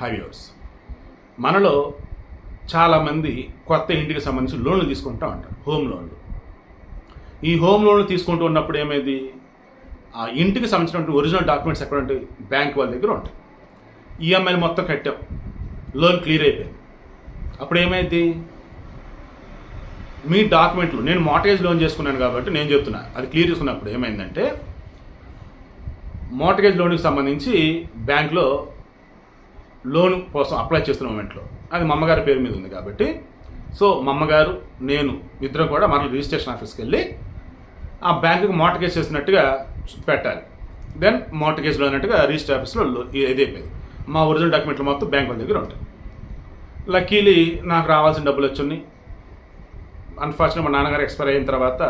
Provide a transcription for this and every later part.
హైవ్యూర్స్ మనలో చాలామంది కొత్త ఇంటికి సంబంధించి లోన్లు తీసుకుంటూ ఉంటారు హోమ్ లోన్లు ఈ హోమ్ లోన్లు తీసుకుంటూ ఉన్నప్పుడు ఏమైంది? ఆ ఇంటికి సంబంధించినటువంటి ఒరిజినల్ డాక్యుమెంట్స్ ఎక్కడ ఉంటాయి బ్యాంక్ వాళ్ళ దగ్గర ఉంటాయి. ఈఎంఐలు మొత్తం కట్టాం. లోన్ క్లియర్ అయిపోయింది. అప్పుడు ఏమైంది? మీ డాక్యుమెంట్లు నేను మోటగేజ్ లోన్ చేసుకున్నాను కాబట్టి నేను చెప్తున్నా. అది క్లియర్ చేసుకున్నప్పుడు ఏమైందంటే మోటగేజ్ లోన్కి సంబంధించి బ్యాంక్లో లోన్ కోసం అప్లై చేస్తున్న మూమెంట్లో. అది మా అమ్మగారి పేరు మీద ఉంది కాబట్టి. సో మా అమ్మగారు నేను ఇద్దరం కూడా మన రిజిస్ట్రేషన్ ఆఫీస్కి వెళ్ళి ఆ బ్యాంకుకి మోటగేజ్ చేసినట్టుగా పెట్టాలి. దెన్ మోటగేజ్లో అన్నట్టుగా రిజిస్టర్ ఆఫీస్లో ఇది అయిపోయింది. మా ఒరిజినల్ డాక్యుమెంట్లు మొత్తం బ్యాంకుల దగ్గర ఉంటాయి. లక్కీలీ నాకు రావాల్సిన డబ్బులు వచ్చున్నాయి. అన్ఫార్చునేట్ మా నాన్నగారు ఎక్స్పైర్ అయిన తర్వాత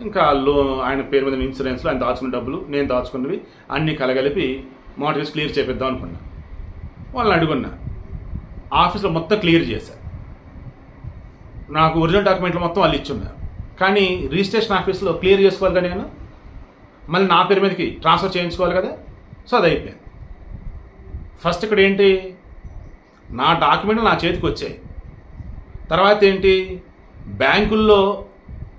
ఇంకా లో ఆయన పేరు మీద ఇన్సూరెన్స్లో ఆయన దాచుకున్న డబ్బులు నేను దాచుకున్నవి అన్నీ కలగలిపి మోటగేజ్ క్లియర్ చేపిద్దాం అనుకున్నా. వాళ్ళని అడుగున్నా. ఆఫీస్లో మొత్తం క్లియర్ చేశారు నాకు ఒరిజినల్ డాక్యుమెంట్లు మొత్తం వాళ్ళు ఇచ్చున్నారు కానీ రిజిస్ట్రేషన్ ఆఫీస్లో క్లియర్ చేసుకోవాలి కదా నేను? మళ్ళీ నా పేరు మీదకి ట్రాన్స్ఫర్ చేయించుకోవాలి కదా? సో అది అయిపోయింది. ఫస్ట్ ఇక్కడ ఏంటి? నా డాక్యుమెంట్లు నా చేతికి వచ్చాయి. తర్వాత ఏంటి? బ్యాంకుల్లో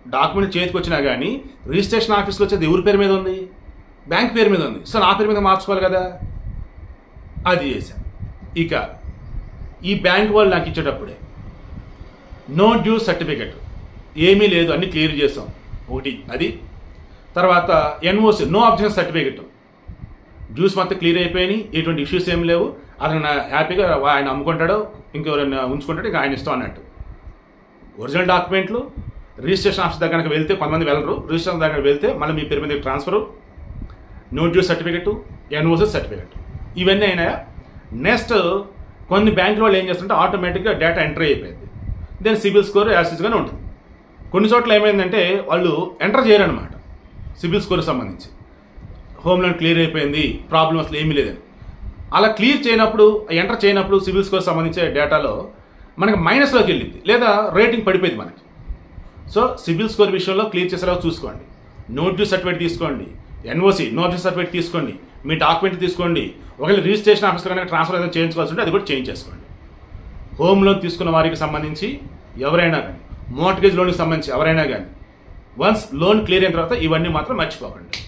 డాక్యుమెంట్ చేతికి వచ్చినా కానీ రిజిస్ట్రేషన్ ఆఫీస్లో వచ్చేది ఎవరి పేరు మీద ఉంది? బ్యాంక్ పేరు మీద ఉంది. సో నా పేరు మీద మార్చుకోవాలి కదా? అది చేశాను ఇక ఈ బ్యాంక్ వాళ్ళు నాకు ఇచ్చేటప్పుడే. No due certificate. ఏమీ లేదు అన్ని క్లియర్ చేసాం ఒకటి అది. తర్వాత NOC no objection certificate. Dues మొత్తం క్లియర్ అయిపోయినాయి. ఎటువంటి ఇష్యూస్ ఏం లేవు. అతను హ్యాపీగా ఆయన అమ్ముకుంటాడో ఇంకెవరైనా ఉంచుకుంటాడు ఇక ఆయన ఇష్టం అన్నట్టు. ఒరిజినల్ డాక్యుమెంట్లు రిజిస్ట్రేషన్ ఆఫీస్ దగ్గరకు వెళ్తే కొంతమంది వెళ్ళరు. రిజిస్ట్రేషన్ దగ్గర వెళ్తే మళ్ళీ మీ పేరు మీద transfer. No due certificate NOC certificate. ఇవన్నీ అయినాయా? నెక్స్ట్ కొన్ని బ్యాంకుల వాళ్ళు ఏం చేస్తుంటే ఆటోమేటిక్గా డేటా ఎంటర్ అయిపోయింది. దెన్ సిబిల్ స్కోర్ యాసిస్గానే ఉంటుంది. కొన్ని చోట్ల ఏమైందంటే వాళ్ళు ఎంటర్ చేయరనమాట సిబిల్ స్కోర్కి సంబంధించి. హోమ్ లోన్ క్లియర్ అయిపోయింది ప్రాబ్లం అసలు ఏమీ లేదని. అలా క్లియర్ చేయనప్పుడు ఎంటర్ చేయనప్పుడు సిబిల్ స్కోర్ సంబంధించే డేటాలో మనకి మైనస్లోకి వెళ్ళింది లేదా రేటింగ్ పడిపోయింది మనకి. సో సిబిల్ స్కోర్ విషయంలో క్లియర్ చేసేలా చూసుకోండి. నోట్ డ్యూ సర్టిఫికేట్ తీసుకోండి. ఎన్ఓసి నో సర్టిఫికేట్ తీసుకోండి మీ డాక్యుమెంట్ తీసుకోండి ఒకవేళ రిజిస్ట్రేషన్ ఆఫీస్లో కనుక ట్రాన్స్ఫర్ ఏదైనా చేయించుకోవాల్సి ఉంటే అది కూడా చేంజ్ చేసుకోండి. హోమ్ లోన్ తీసుకున్న వారికి సంబంధించి ఎవరైనా కానీ మోర్ట్గేజ్ లోన్కి సంబంధించి ఎవరైనా కానీ వన్స్ లోన్ క్లియర్ అయిన తర్వాత ఇవన్నీ మాత్రం మర్చిపోకండి.